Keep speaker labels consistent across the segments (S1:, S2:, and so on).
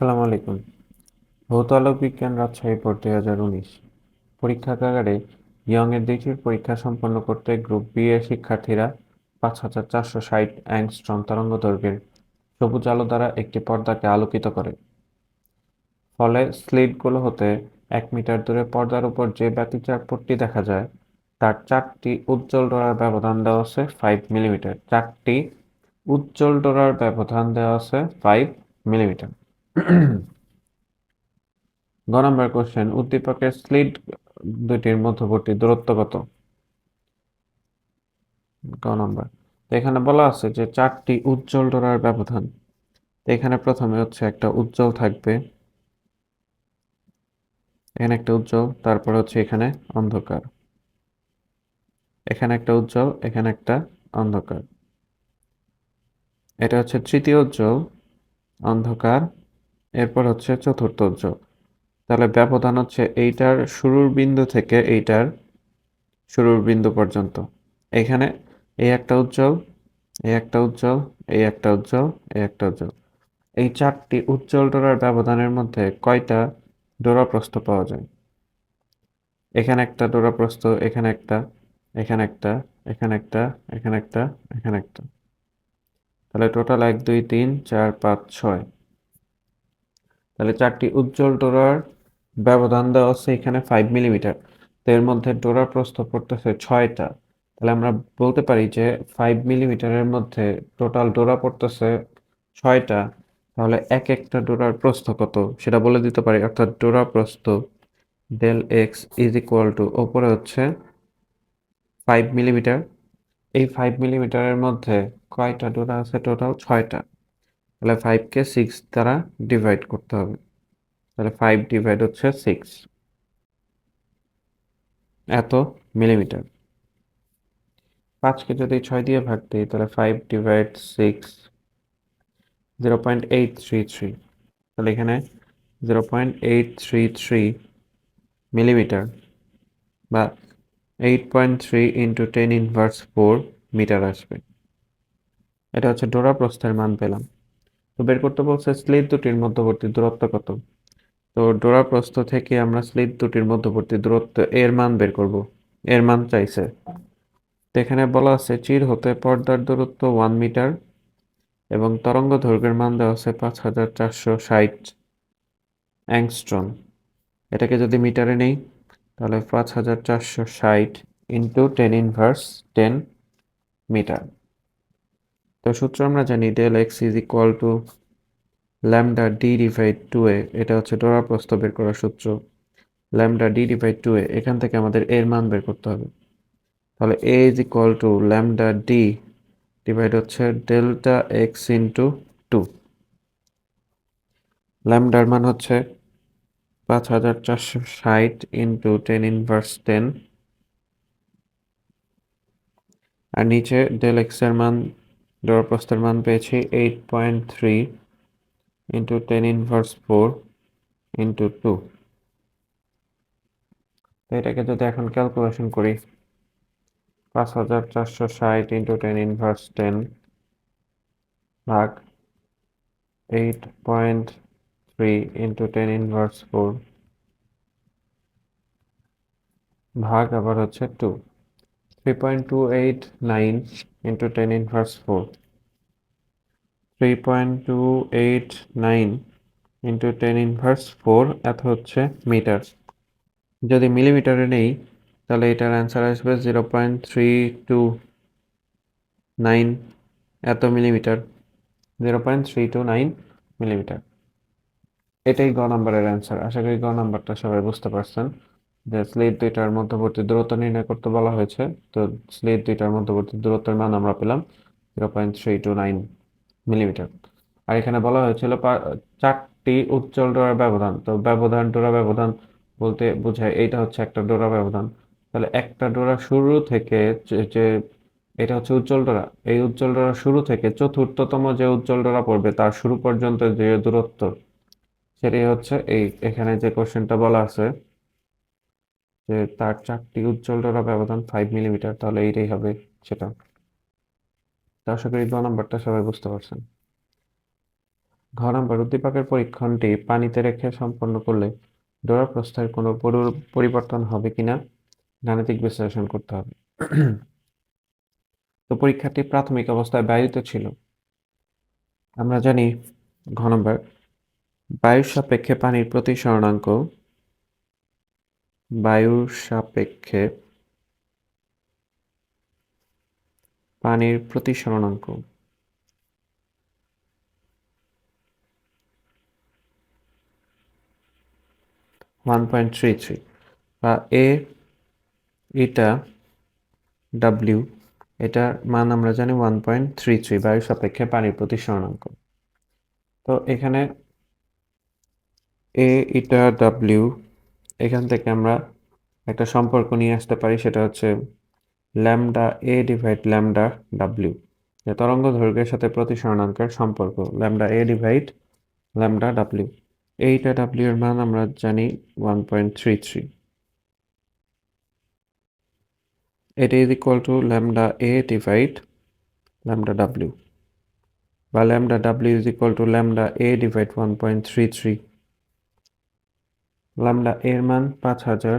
S1: আসসালামু আলাইকুম। ভৌত আলোক বিজ্ঞান রাজশাহী বোর্ড দুই হাজার উনিশ। পরীক্ষাগারে ইয়ংয়ের দ্বিতীয় পরীক্ষা সম্পন্ন করতে গ্রুপ বি এর শিক্ষার্থীরা পাঁচ হাজার চারশো ষাট অ্যাংস্ট্রম তরঙ্গ দৈর্ঘ্যের সবুজ আলো দ্বারা একটি পর্দাকে আলোকিত করে। ফলে স্লিটগুলো হতে এক মিটার দূরে পর্দার উপর যে ব্যতিচার পট্টি দেখা যায়, তার চারটি উজ্জ্বল ডোরার ব্যবধান দেওয়া আছে ফাইভ মিলিমিটার চারটি উজ্জ্বল ডোরার ব্যবধান দেওয়া আছে ফাইভ মিলিমিটার গ নম্বর কোশ্চেন উদ্দীপকের স্লিট দুটির মধ্যবর্তী দূরত্ব কত? গ নম্বর। এখানে বলা আছে যে চারটি উজ্জ্বল ডোরার ব্যবধান। এখানে প্রথমে হচ্ছে একটা উজ্জ্বল থাকবে। এখানে একটা উজ্জ্বল, তারপর হচ্ছে এখানে অন্ধকার। এখানে একটা উজ্জ্বল, এখানে একটা অন্ধকার। এটা হচ্ছে তৃতীয় উজ্জ্বল, অন্ধকার। এরপর হচ্ছে চতুর্থ উজ্জ্বল তাহলে ব্যবধান হচ্ছে এইটার শুরুর বিন্দু থেকে এইটার শুরুর বিন্দু পর্যন্ত। এখানে এই একটা উজ্জ্বল, এই একটা উজ্জ্বল, এই একটা উজ্জ্বল, এই একটা উজ্জ্বল। এই চারটি উজ্জ্বল ডোরার ব্যবধানের মধ্যে কয়টা ডোরা প্রস্থ পাওয়া যায়? এখানে একটা ডোরা প্রস্থ, এখানে একটা এখানে একটা এখানে একটা এখানে একটা এখানে একটা। তাহলে টোটাল এক, দুই, তিন, চার, পাঁচ, ছয়। তাহলে চারটি উজ্জ্বল ডোরার ব্যবধান দেওয়া আছে এখানে ফাইভ মিলিমিটার তো এর মধ্যে ডোরার প্রস্থ পড়তেছে ছয়টা। তাহলে আমরা বলতে পারি যে ফাইভ মিলিমিটারের মধ্যে টোটাল ডোরা পড়তেছে ছয়টা। তাহলে এক একটা ডোরার প্রস্থ কত? সেটা বলে দিতে পারি। অর্থাৎ ডোরা প্রস্থ del x is equal to ওপরে হচ্ছে ফাইভ মিলিমিটার এই ফাইভ মিলিমিটারের মধ্যে কয়টা ডোরা আছে? টোটাল ছয়টা। তাহলে ফাইভকে সিক্স দ্বারা ডিভাইড করতে হবে। তাহলে ফাইভ ডিভাইড হচ্ছে সিক্স এত মিলিমিটার পাঁচকে যদি ছয় দিয়ে ভাগ দিই, তাহলে five divide six zero point eight three three তাহলে এখানে zero point eight three three millimetre বা eight point three into ten inverse four metre আসবে। এটা হচ্ছে ডোরা প্রস্থের মান পেলাম। তো বের করতে বলছে স্লিট দুটির মধ্যবর্তী দূরত্ব কত? তো ডোরা প্রস্থ থেকে আমরা স্লিট দুটির মধ্যবর্তী দূরত্ব এর মান বের করব। এর মান চাইছে। তো এখানে বলা আছে, চির হতে পর্দার দূরত্ব ওয়ান মিটার এবং তরঙ্গ দৈর্ঘ্যের মান দেওয়া আছে পাঁচ হাজার চারশো ষাট অ্যাংস্ট্রম এটাকে যদি মিটারে নেই, তাহলে পাঁচ হাজার চারশো ষাট into ten inverse ten metre. তো সূত্র আমরা জানি del x is equal to lambda D divide two a এটা হচ্ছে ডোরা প্রস্থ বের করার সূত্র। Lambda D divide two a এখান থেকে আমাদের এর মান বের করতে হবে। তাহলে a is equal to lambda D divide হচ্ছে ডেল্টা এক্স ইন্টু টু ল্যামডার মান হচ্ছে পাঁচ হাজার চারশো ষাট ইন্টু টেন ইনভার্স টেন আর নিচে ডেল এক্সের মান ডোরা প্রস্থের মান পেয়েছি eight point three into ten inverse four into two এটাকে যদি এখন ক্যালকুলেশন করি, পাঁচ হাজার চারশো ষাট ইন্টু টেন ইনভার্স টেন ভাগ eight point three into ten inverse four ভাগ আবার হচ্ছে two three point two eight nine three point two eight nine into ten inverse four এত হচ্ছে মিটার যদি মিলিমিটারে নেই, তাহলে এটার অ্যান্সার আসবে zero point three two nine এত millimetre zero point three two nine millimetre এটাই গ নাম্বারের অ্যান্সার আশা করি গ নাম্বারটা সবাই বুঝতে পারছেন। যে স্লিট দুইটার মধ্যবর্তী দূরত্ব নির্ণয় করতে বলা হয়েছে, তো স্লিট দুইটার মধ্যবর্তী দূরত্বের মান আমরা পেলাম zero point three two nine millimetre আর এখানে বলা হয়েছিল চারটি উজ্জ্বল ডোরার ব্যবধান, তো ব্যবধান, ডোরা ব্যবধান বলতে বোঝায় এইটা হচ্ছে একটা ডোরা ব্যবধান। তাহলে একটা ডোরা শুরু থেকে যে এটা হচ্ছে উজ্জ্বল ডোরা, এই উজ্জ্বল ডোরা শুরু থেকে চতুর্থতম যে উজ্জ্বল ডোরা পড়বে তার শুরু পর্যন্ত যে দূরত্ব, সেটাই হচ্ছে এই, এখানে যে কোশ্চেনটা বলা আছে যে তার চারটি উজ্জ্বল ডোরা ব্যবধান ফাইভ মিলিমিটার তাহলে এইটাই হবে সেটা। আশা করি গ নাম্বারটা সবাই বুঝতে পারছেন। ঘ নম্বর, উদ্দীপকের পরীক্ষণটি পানিতে রেখে সম্পন্ন করলে ডোরা প্রস্থের কোনো পরিবর্তন হবে কিনা, গাণিতিক বিশ্লেষণ করতে হবে। তো পরীক্ষাটি প্রাথমিক অবস্থায় বায়ুতে ছিল। আমরা জানি, ঘ নম্বর, বায়ুর সাপেক্ষে পানির প্রতিসরণাঙ্ক বায়ুর সাপেক্ষে পানির প্রতিসরণাঙ্ক ওয়ান পয়েন্ট থ্রি থ্রি বা এ এটা ডাব্লিউ এটার মান আমরা জানি ওয়ান পয়েন্ট থ্রি থ্রি বায়ুর সাপেক্ষে পানির প্রতিসরণাঙ্ক তো এখানে এ ইটা ডাব্লিউ এখান থেকে আমরা একটা সম্পর্ক নিয়ে আসতে পারি, সেটা হচ্ছে ল্যামডা এ ডিভাইড ল্যামডা ডাব্লিউ। তরঙ্গ দৈর্ঘ্যের সাথে প্রতিসরণাঙ্কের সম্পর্ক, ল্যামডা এ ডিভাইড ল্যামডা ডাব্লিউ। এইটা ডাব্লিউ এর মান আমরা জানি ওয়ান পয়েন্ট থ্রি থ্রি এটা is equal to lambda a divide lambda W. বা lambda W is equal to lambda a divide one point three three lambda এর মান পাঁচ হাজার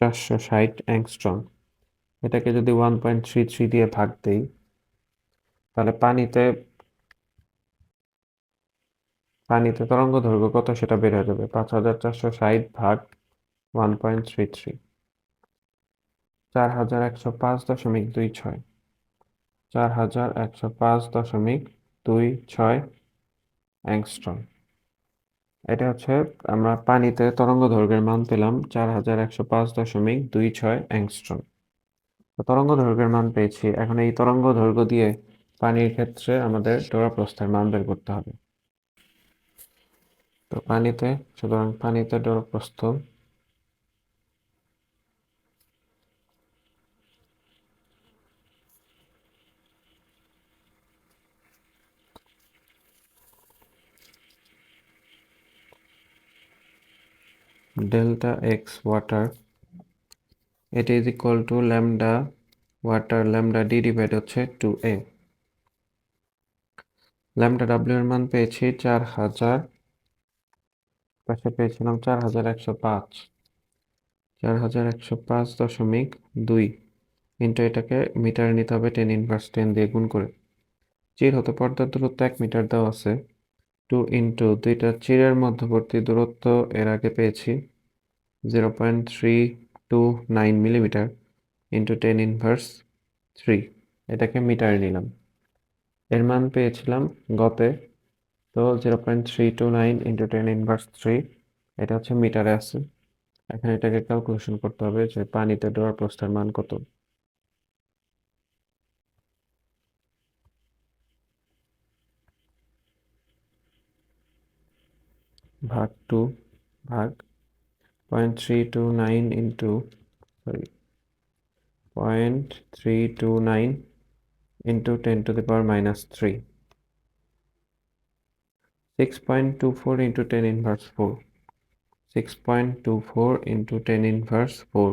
S1: চারশো ষাট অ্যাংস্ট্রম। এটাকে যদি ওয়ান পয়েন্ট থ্রি থ্রি দিয়ে ভাগ দেই, তাহলে পানিতে পানিতে তরঙ্গ দৈর্ঘ্য কত সেটা বের যাবে? পাঁচ হাজার চারশো ষাট ভাগ ওয়ান পয়েন্ট থ্রি থ্রি। চার হাজার একশো পাঁচ দশমিক দুই ছয়। চার হাজার একশো পাঁচ দশমিক দুই ছয় অ্যাংস্ট্রম। এটা হচ্ছে আমরা পানিতে তরঙ্গ দৈর্ঘ্যের মান পেলাম চার হাজার একশো পাঁচ দশমিক দুই ছয় অ্যাংস্ট্রম তরঙ্গ দৈর্ঘ্যের মান পেয়েছি। এখন এই তরঙ্গ দৈর্ঘ্য দিয়ে পানির ক্ষেত্রে আমাদের ডোরা প্রস্থের মান বের করতে হবে। তো পানিতে, সুতরাং পানিতে ডোরা প্রস্থ ডেল্টা এক্স ওয়াটার এটা is equal to lambda water lambda D divide হচ্ছে টু এ ল্যামডা ডাব্লিউ এর মান পেয়েছি চার হাজার, পাশে পেয়েছিলাম চার হাজার একশো পাঁচ। চার হাজার একশো পাঁচ দশমিক দুই ইন্টু এটাকে মিটারে নিতে হবে টেন ইনভার্স টেন দিয়ে গুণ করে। চির হতে পর্দার দূরত্ব এক মিটার দেওয়া আছে। টু ইন্টু দুইটা চিরের মধ্যবর্তী দূরত্ব এর আগে পেয়েছি। Zero point three two nine millimetre into ten inverse three এটাকে মিটারে নিলাম। এর মান পেয়েছিলাম গতে। তো zero point three two nine into ten inverse three এটা হচ্ছে মিটারে আছে। এখন এটাকে ক্যালকুলেশন করতে হবে যে পানিতে ডোয়ার প্রস্থের মান কত। ভাগ টু ভাগ point three two nine into sorry point three two nine into ten to the power minus three six point two four into ten inverse four six point two four into ten inverse four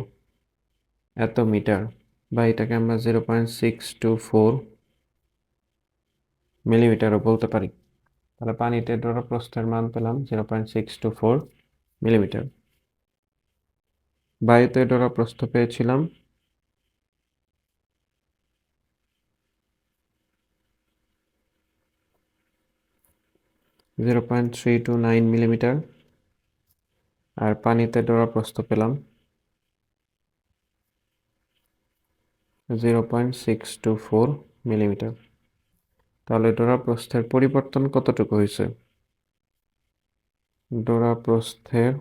S1: এত metre বা এটাকে আমরা zero point six two four মিলিমিটারও বলতে পারি তাহলে পানিতে ডোরা প্রস্থের মান পেলাম zero point six two four millimetre বায়ুতে ডোরা প্রস্থ পেয়েছিলাম। Zero point three two nine millimetre. আর পানিতে ডোরা প্রস্থ পেলাম। Zero point six two four millimetre. তাহলে ডোরা প্রস্থের পরিবর্তন কতটুকু হয়েছে? ডোরা প্রস্থের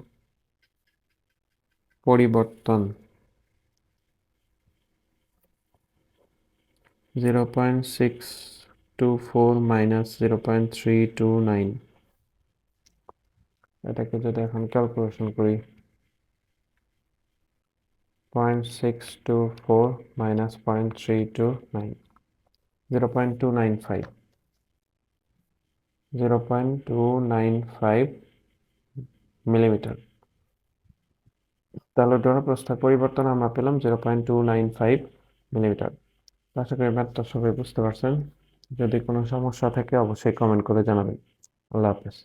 S1: পরিবর্তন। Zero point six two four minus zero point three two nine এটাকে যদি এখন ক্যালকুলেশন করি point six two four minus point three two nine zero point two nine five zero point two nine five millimetre তাহলে ডোরা প্রস্থের পরিবর্তন আমরা পেলাম zero point two nine five millimetre আশা করি ম্যাথটা সবাই বুঝতে পারছেন। যদি কোনো সমস্যা থাকে অবশ্যই কমেন্ট করে জানাবেন। আল্লাহ হাফেজ।